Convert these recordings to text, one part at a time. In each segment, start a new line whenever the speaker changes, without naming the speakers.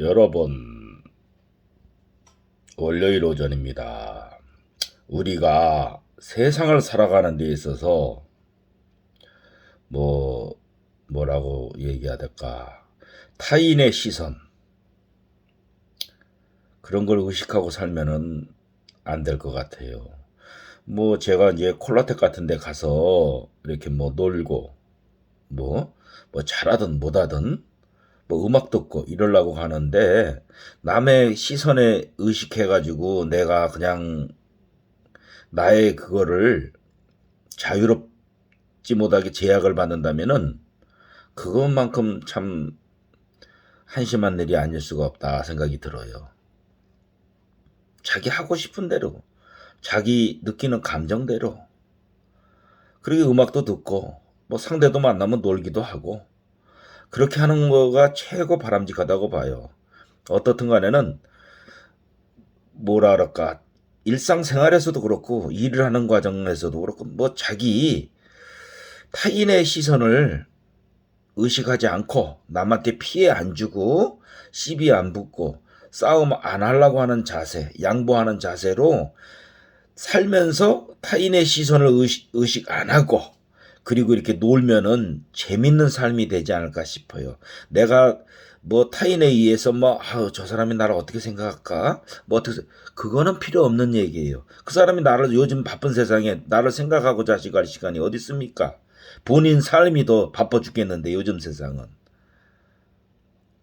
여러분, 월요일 오전입니다. 우리가 세상을 살아가는 데 있어서, 뭐, 뭐라고 얘기해야 될까. 타인의 시선. 그런 걸 의식하고 살면은 안 될 것 같아요. 뭐, 제가 이제 콜라텍 같은 데 가서 이렇게 뭐 놀고, 뭐, 뭐 잘하든 못하든, 뭐 음악 듣고 이러려고 하는데 남의 시선에 의식해가지고 내가 그냥 나의 그거를 자유롭지 못하게 제약을 받는다면은 그것만큼 참 한심한 일이 아닐 수가 없다 생각이 들어요. 자기 하고 싶은 대로, 자기 느끼는 감정대로, 그리고 음악도 듣고, 뭐 상대도 만나면 놀기도 하고, 그렇게 하는 거가 최고 바람직하다고 봐요. 어떻든 간에는 뭐라 그럴까 일상생활에서도 그렇고 일을 하는 과정에서도 그렇고 뭐 자기 타인의 시선을 의식하지 않고 남한테 피해 안 주고 시비 안 붙고 싸움 안 하려고 하는 자세, 양보하는 자세로 살면서 타인의 시선을 의식, 의식 안 하고 그리고 이렇게 놀면은 재밌는 삶이 되지 않을까 싶어요. 내가 뭐 타인에 의해서 뭐, 아우, 저 사람이 나를 어떻게 생각할까? 뭐 어떻게, 생- 그거는 필요 없는 얘기예요. 그 사람이 나를 요즘 바쁜 세상에 나를 생각하고 자식할 시간이 어디 있습니까? 본인 삶이 더 바빠 죽겠는데, 요즘 세상은.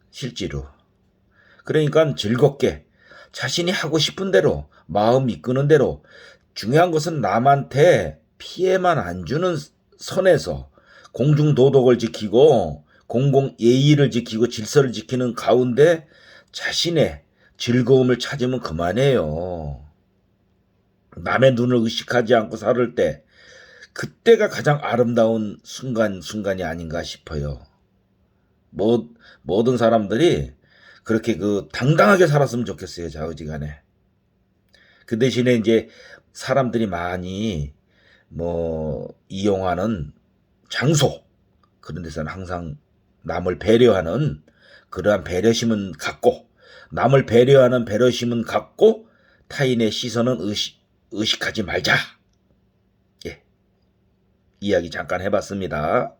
실제로. 그러니까 즐겁게 자신이 하고 싶은 대로 마음 이끄는 대로 중요한 것은 남한테 피해만 안 주는 선에서 공중 도덕을 지키고 공공 예의를 지키고 질서를 지키는 가운데 자신의 즐거움을 찾으면 그만해요. 남의 눈을 의식하지 않고 살을 때 그때가 가장 아름다운 순간 순간이 아닌가 싶어요. 뭐 모든 사람들이 그렇게 그 당당하게 살았으면 좋겠어요. 좌우지간에. 그 대신에 이제 사람들이 많이 뭐 이용하는 장소 그런 데서는 항상 남을 배려하는 그러한 배려심은 갖고 남을 배려하는 배려심은 갖고 타인의 시선은 의식, 의식하지 말자. 예. 이야기 잠깐 해봤습니다.